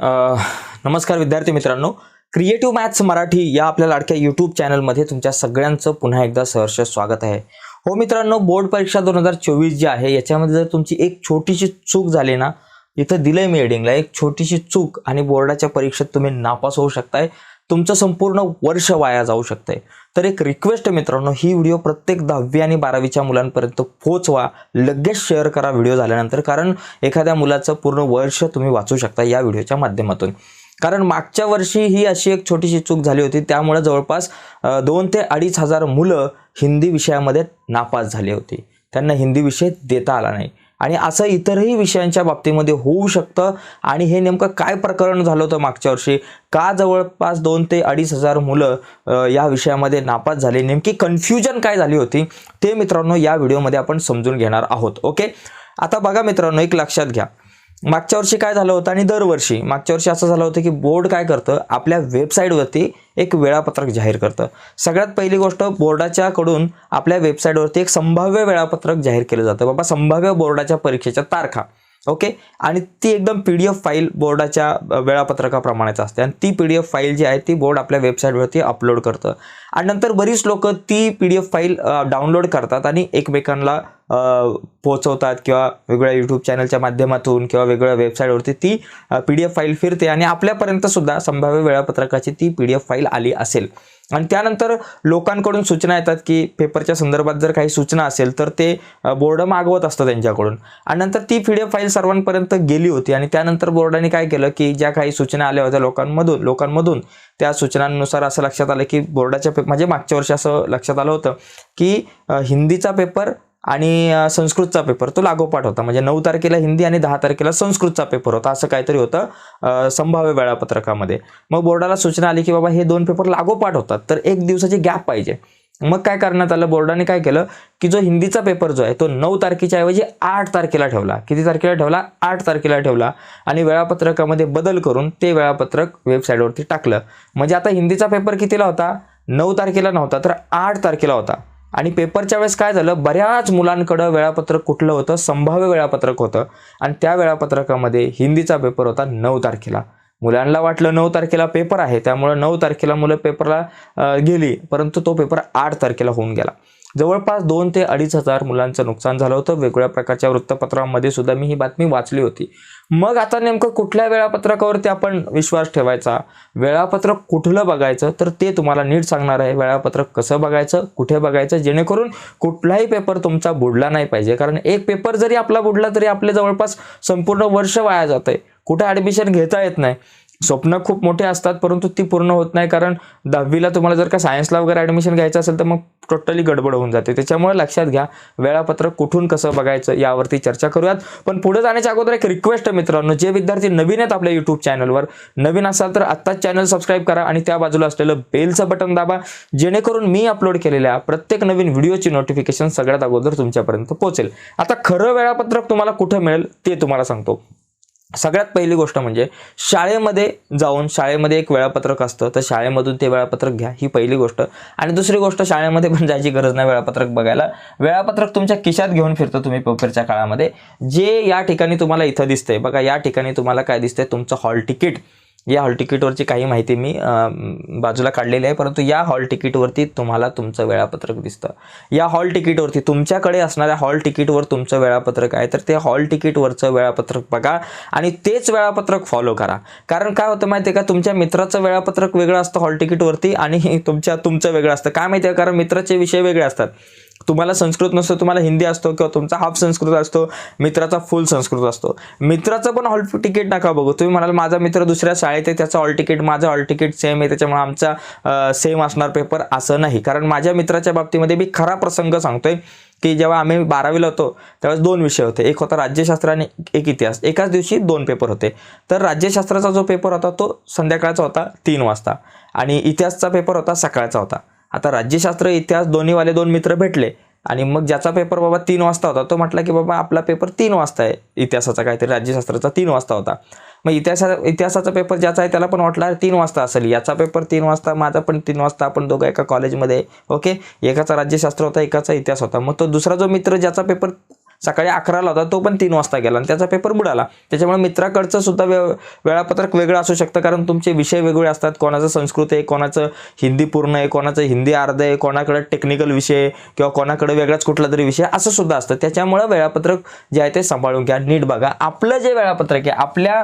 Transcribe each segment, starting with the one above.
नमस्कार विद्यार्थी मित्रांनो. क्रिएटिव्ह मॅथ्स मराठी या आपल्या लाडक्या यूट्यूब चॅनलमध्ये तुमच्या सगळ्यांचं पुन्हा एकदा सहर्ष स्वागत आहे. हो मित्रांनो बोर्ड परीक्षा दोन हजार चोवीस जी आहे याच्यामध्ये जर तुमची एक छोटीशी चूक झाली ना इथं दिलंय मी हेडिंगला एक छोटीशी चूक आणि बोर्डाच्या परीक्षेत तुम्ही नापास होऊ शकताय. तुमचं संपूर्ण वर्ष वाया जाऊ शकतंय. तर एक रिक्वेस्ट मित्रांनो ही व्हिडिओ प्रत्येक दहावी आणि बारावीच्या मुलांपर्यंत पोहोचवा. लगेच शेअर करा व्हिडिओ झाल्यानंतर कारण एखाद्या मुलाचं पूर्ण वर्ष तुम्ही वाचू शकता या व्हिडिओच्या माध्यमातून. कारण मागच्या वर्षी ही अशी एक छोटीशी चूक झाली होती त्यामुळे जवळपास दोन ते अडीच हजार मुलं हिंदी विषयामध्ये नापास झाली होती. त्यांना हिंदी विषय देता आला नाही. आणि असं इतरही विषयांच्या बाबतीमध्ये होऊ शकतं. आणि हे नेमकं काय प्रकरण झालं होतं मागच्या वर्षी? का जवळपास दोन ते अडीच हजार मुलं या विषयामध्ये नापास झाली? नेमकी कन्फ्युजन काय झाली होती? ते मित्रांनो या व्हिडिओमध्ये आपण समजून घेणार आहोत. ओके? आता बघा मित्रांनो एक लक्षात घ्या. मागच्या वर्षी काय झालं होतं आणि दरवर्षी मागच्या वर्षी असं झालं होतं की बोर्ड काय करतं? आपल्या वेबसाईटवरती एक वेळापत्रक जाहीर करतं. सगळ्यात पहिली गोष्ट बोर्डाच्याकडून आपल्या वेबसाईटवरती एक संभाव्य वेळापत्रक जाहीर केलं जातं. बाबा संभाव्य बोर्डाच्या परीक्षेच्या तारखा. ओके? आणि ती एकदम पी डी एफ फाईल बोर्डाच्या वेळापत्रकाप्रमाणेच असते. आणि ती पी डी एफ फाईल जी आहे ती बोर्ड आपल्या वेबसाईटवरती अपलोड करतं. आणि नंतर बरीच लोक ती P D F file download करतात आणि एकमेकांना पोहोचवतात किंवा वेगवेगळ्या यूट्यूब चॅनलच्या माध्यमातून किंवा वेगवेगळ्या वेबसाईटवरती ती पी डी एफ फाईल फिरते आणि आपल्यापर्यंत सुद्धा संभाव्य वेळापत्रकाची ती पी डी एफ फाईल आली असेल. आणि त्यानंतर लोकांकडून सूचना येतात की पेपरच्या संदर्भात जर काही सूचना असेल तर ते बोर्ड मागवत असतं त्यांच्याकडून. आणि नंतर ती पी डी एफ फाईल सर्वांपर्यंत गेली होती आणि त्यानंतर बोर्डाने काय केलं की ज्या काही सूचना आल्या होत्या लोकांमधून लोकांमधून त्या सूचनांनुसार असं लक्षात आलं की बोर्डाच्या पे म्हणजे मागच्या वर्षी असं लक्षात आलं होतं की हिंदीचा पेपर आणि संस्कृतचा पेपर तो लागोपाठ होता. म्हणजे नऊ तारखेला हिंदी आणि दहा तारखेला संस्कृतचा पेपर होता. असं काहीतरी होतं संभाव्य वेळापत्रकामध्ये. मग बोर्डाला सूचना आली की बाबा हे दोन पेपर लागोपाठ होतात. तर एक दिवसाची गॅप पाहिजे. मग काय करण्यात आलं? बोर्डाने काय केलं की जो हिंदीचा पेपर जो आहे तो नऊ तारखेच्या ऐवजी आठ तारखेला ठेवला. किती तारखेला ठेवला? आठ तारखेला ठेवला. आणि वेळापत्रकामध्ये बदल करून ते वेळापत्रक वेबसाईटवरती टाकलं. म्हणजे आता हिंदीचा पेपर कितीला होता? नऊ तारखेला नव्हता तर आठ तारखेला होता. आणि पेपरच्या वेळेस काय झालं बऱ्याच मुलांकडं वेळापत्रक कुठलं होतं संभाव्य वेळापत्रक होतं. आणि त्या वेळापत्रकामध्ये हिंदीचा पेपर होता नऊ तारखेला. मुलांना वाटलं नऊ तारखेला पेपर आहे त्यामुळं नऊ तारखेला मुलं पेपरला गेली परंतु तो पेपर आठ तारखेला होऊन गेला. जवळपास दोन ते अडीच हजार मुलांचं नुकसान झालं होतं. वेगवेगळ्या प्रकारच्या वृत्तपत्रांमध्ये सुद्धा मी ही बातमी वाचली होती. मग आता नेमकं कुठल्या वेळापत्रकावरती आपण विश्वास ठेवायचा? वेळापत्रक कुठलं बघायचं? तर ते तुम्हाला नीट सांगणार आहे. वेळापत्रक कसं बघायचं? कुठे बघायचं? जेणेकरून कुठलाही पेपर तुमचा बुडला नाही पाहिजे. कारण एक पेपर जरी आपला बुडला तरी आपले जवळपास संपूर्ण वर्ष वाया जात आहे कुठे ॲडमिशन घेता येत नाही? स्वप्न खूप मोठे असतात परंतु ती पूर्ण होत नाही. कारण दहावीला तुम्हाला जर का सायन्सला वगैरे ॲडमिशन घ्यायचं असेल तर मग टोटली गडबड होऊन जाते. त्याच्यामुळे लक्षात घ्या वेळापत्रक कुठून कसं बघायचं यावरती चर्चा करूयात. पण पुढे जाण्याच्या अगोदर एक रिक्वेस्ट आहे मित्रांनो जे विद्यार्थी नवीन आहेत आपल्या यूट्यूब चॅनलवर नवीन असाल तर आत्ताच चॅनल सबस्क्राईब करा आणि त्या बाजूला असलेलं बेलचं बटन दाबा जेणेकरून मी अपलोड केलेल्या प्रत्येक नवीन व्हिडिओची नोटिफिकेशन सगळ्यात अगोदर तुमच्यापर्यंत पोहोचेल. आता खरं वेळापत्रक तुम्हाला कुठं मिळेल ते तुम्हाला सांगतो. सगळ्यात पहिली गोष्ट म्हणजे शाळेमध्ये जाऊन शाळेमध्ये एक वेळापत्रक असतं तर शाळेमधून ते वेळापत्रक घ्या ही पहिली गोष्ट. आणि दुसरी गोष्ट शाळेमध्ये पण जायची गरज नाही वेळापत्रक बघायला. वेळापत्रक तुमच्या खिशात घेऊन फिरतो तुम्ही पेपरच्या काळामध्ये. जे या ठिकाणी तुम्हाला इथं दिसतंय बघा या ठिकाणी तुम्हाला काय दिसतंय तुमचं हॉल तिकीट. या हॉल तिकीटवरची काही माहिती मी बाजूला काढलेली आहे परंतु या हॉल तिकीटवरती तुम्हाला तुमचं वेळापत्रक दिसतं. या हॉल तिकीटवरती तुमच्याकडे असणाऱ्या हॉल तिकीटवर तुमचं वेळापत्रक आहे तर ते हॉल तिकीटवरचं वेळापत्रक बघा आणि तेच वेळापत्रक फॉलो करा. कारण काय होतं माहिती आहे का तुमच्या मित्राचं वेळापत्रक वेगळं असतं हॉल तिकीटवरती आणि तुमच्या तुमचं वेगळं असतं. काय माहिती आहे कारण मित्राचे विषय वेगळे असतात. तुम्हाला संस्कृत नसतो तुम्हाला हिंदी असतो किंवा तुमचा हाफ संस्कृत असतो मित्राचा फुल संस्कृत असतो. मित्राचं पण हॉल तिकीट नका बघू. तुम्ही म्हणाल माझा मित्र दुसऱ्या शाळेत आहे त्याचं हॉल तिकीट माझं हॉल तिकीट सेम आहे त्याच्यामुळे आमचा सेम असणार पेपर असं नाही. कारण माझ्या मित्राच्या बाबतीमध्ये मी खरा प्रसंग सांगतोय की जेव्हा आम्ही बारावीला होतो त्यावेळेस दोन विषय होते. एक होता राज्यशास्त्र आणि एक इतिहास. एकाच दिवशी दोन पेपर होते. तर राज्यशास्त्राचा जो पेपर होता तो संध्याकाळचा होता तीन वाजता. आणि इतिहासचा पेपर होता सकाळचा होता. आता राज्यशास्त्र इतिहास दोन्हीवाले दोन मित्र भेटले आणि मग ज्याचा पेपर बाबा तीन वाजता होता तो म्हटला की बाबा आपला पेपर तीन वाजता आहे. इतिहासाचा काहीतरी राज्यशास्त्राचा तीन वाजता होता. मग इतिहासा इतिहासाचा पेपर ज्याचा आहे त्याला पण वाटला तीन वाजता असेल. याचा पेपर तीन वाजता माझा पण तीन वाजता आपण दोघं एका कॉलेजमध्ये ओके एकाचा राज्यशास्त्र होता एकाचा इतिहास होता. मग तो दुसरा जो मित्र ज्याचा पेपर सकाळी अकराला होता तो पण तीन वाजता गेला. आणि त्याचा पेपर बुडाला. त्याच्यामुळे मित्राकडचं सुद्धा वे वेळापत्रक वेगळं असू शकतं कारण तुमचे विषय वेगळे असतात. कोणाचं संस्कृत आहे कोणाचं हिंदी पूर्ण आहे कोणाचं हिंदी अर्ध आहे कोणाकडे टेक्निकल विषय किंवा कोणाकडे वेगळाच कुठला तरी विषय असं सुद्धा असतं. त्याच्यामुळे वेळापत्रक जे आहे ते सांभाळून घ्या. नीट बघा. आपलं जे वेळापत्रक आहे आपल्या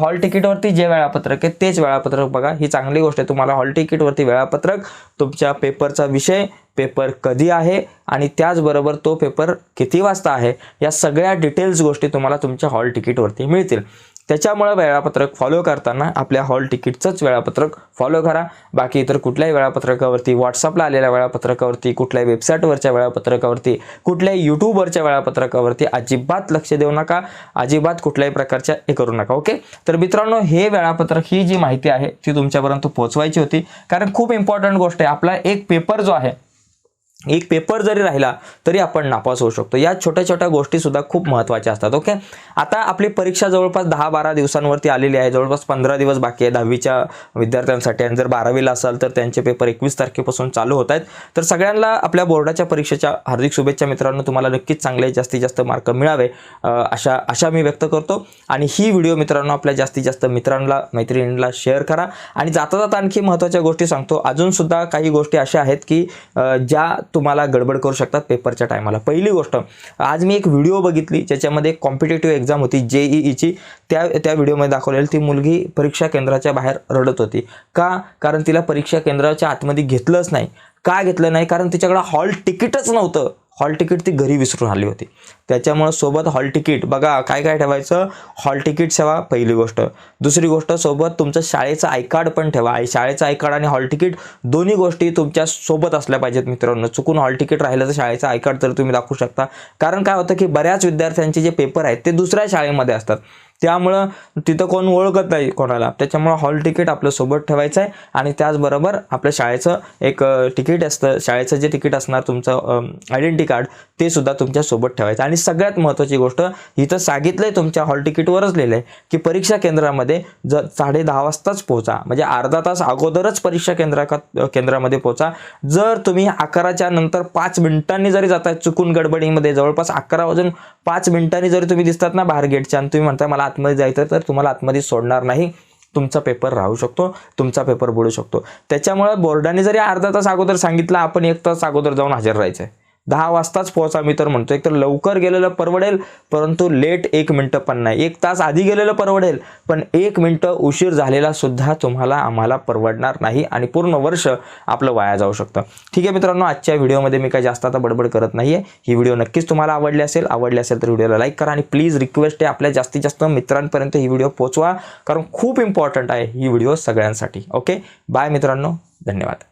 हॉल तिकीटवरती जे वेळापत्रक आहे तेच वेळापत्रक बघा. ही चांगली गोष्ट आहे. तुम्हाला हॉल तिकीटवरती वेळापत्रक तुमच्या पेपरचा विषय पेपर कधी आहे आणि त्याचबरोबर तो पेपर किती वाजता आहे या सगळ्या डिटेल्स गोष्टी तुम्हाला तुमच्या हॉल तिकीटवरती मिळतील. त्याच्यामुळे वेळापत्रक फॉलो करताना आपल्या हॉल तिकीटचंच वेळापत्रक फॉलो करा. बाकी इतर कुठल्याही वेळापत्रकावरती व्हॉट्सअपला आलेल्या वेळापत्रकावरती कुठल्याही वेबसाईटवरच्या वेळापत्रकावरती कुठल्याही यूट्यूबवरच्या वेळापत्रकावरती अजिबात लक्ष देऊ नका. अजिबात कुठल्याही प्रकारच्या हे करू नका ओके तर मित्रांनो हे वेळापत्रक ही जी माहिती आहे ती तुमच्यापर्यंत पोहोचवायची होती. कारण खूप इम्पॉर्टंट गोष्ट आहे आपला एक पेपर जो आहे एक पेपर जरी राहिला तरी आपण नापास होऊ शकतो. या छोट्या छोट्या गोष्टीसुद्धा खूप महत्त्वाच्या असतात ओके आता आपली परीक्षा जवळपास दहा बारा दिवसांवरती आलेली आहे जवळपास पंधरा दिवस बाकी आहे दहावीच्या विद्यार्थ्यांसाठी. आणि जर बारावीला असाल तर त्यांचे पेपर एकवीस तारखेपासून चालू होत आहेत. तर सगळ्यांना आपल्या बोर्डाच्या परीक्षेच्या हार्दिक शुभेच्छा मित्रांनो. तुम्हाला नक्कीच चांगले जास्तीत जास्त मार्क मिळावे अशा अशा आशा मी व्यक्त करतो. आणि ही व्हिडिओ मित्रांनो आपल्या जास्तीत जास्त मित्रांना मैत्रिणींना शेअर करा. आणि जाता जाता आणखी महत्त्वाच्या गोष्टी सांगतो. अजूनसुद्धा काही गोष्टी अशा आहेत की ज्या तुम्हाला गडबड करू शकतात पेपरच्या टायमाला. पहिली गोष्ट आज मी एक व्हिडिओ बघितली ज्याच्यामध्ये कॉम्पिटेटिव्ह एक्झाम होती जे ईची. त्या त्या व्हिडिओमध्ये दाखवलेली ती मुलगी परीक्षा केंद्राच्या बाहेर रडत होती. का? कारण तिला परीक्षा केंद्राच्या आतमध्ये घेतलंच नाही. का घेतलं नाही? कारण तिच्याकडे हॉल तिकीटच नव्हतं. हॉल तिकीट ती घरी विसरून आली होती. त्याच्यामुळं सोबत हॉल तिकीट बघा काय काय ठेवायचं? हॉल तिकीट ठेवा पहिली गोष्ट. दुसरी गोष्ट सोबत तुमचं शाळेचं आय कार्ड पण ठेवा. आणि शाळेचं आय कार्ड आणि हॉल तिकीट दोन्ही गोष्टी तुमच्यासोबत असल्या पाहिजेत मित्रांनो. चुकून हॉल तिकीट राहिलं तर शाळेचं आय कार्ड तर तुम्ही दाखवू शकता. कारण काय होतं की बऱ्याच विद्यार्थ्यांचे जे पेपर आहेत ते दुसऱ्या शाळेमध्ये असतात. त्यामुळं तिथं कोण ओळखत नाही कोणाला. त्याच्यामुळं हॉल तिकीट आपलं सोबत ठेवायचं आहे आणि त्याचबरोबर आपल्या शाळेचं एक तिकीट असतं. शाळेचं जे तिकीट असणार तुमचं आयडेंटिटी कार्ड ते सुद्धा तुमच्यासोबत ठेवायचं. आणि सगळ्यात महत्त्वाची गोष्ट इथं सांगितलं आहे तुमच्या हॉल तिकीटवरच लिहिलं आहे की परीक्षा केंद्रामध्ये ज साडे दहा वाजताच पोहोचा. म्हणजे अर्धा तास अगोदरच परीक्षा केंद्रा केंद्रामध्ये पोहोचा. जर तुम्ही अकराच्या नंतर पाच मिनिटांनी जरी जाताय चुकून गडबडीमध्ये जवळपास अकरा वाजून पाच मिनिटांनी जरी तुम्ही दिसतात ना बाहेर गेटच्या आणि तुम्ही म्हणताय मला आतमध्ये जायचं तर तुम्हाला आतमध्ये सोडणार नाही. तुमचा पेपर राहू शकतो तुमचा पेपर बुडू शकतो. त्याच्यामुळे बोर्डाने जरी अर्धा तास अगोदर सांगितलं आपण एक तास अगोदर जाऊन हजर राहायचं आहे दहा वाजताच पोहोचा मी तर म्हणतो. एक तर लवकर गेलेलं परवडेल परंतु लेट एक मिनटं पण नाही. एक तास आधी गेलेलं परवडेल पण एक मिनटं उशीर झालेला सुद्धा तुम्हाला आम्हाला परवडणार नाही आणि पूर्ण वर्ष आपलं वाया जाऊ शकतं. ठीक आहे मित्रांनो आजच्या व्हिडिओमध्ये मी काही जास्त आता बडबड करत नाही आहे ही व्हिडिओ नक्कीच तुम्हाला आवडली असेल आवडली असेल तर व्हिडिओला लाईक करा आणि प्लीज रिक्वेस्ट आहे आपल्या जास्तीत जास्त मित्रांपर्यंत ही व्हिडिओ पोचवा कारण खूप इम्पॉर्टंट आहे ही व्हिडिओ सगळ्यांसाठी. ओके बाय मित्रांनो धन्यवाद.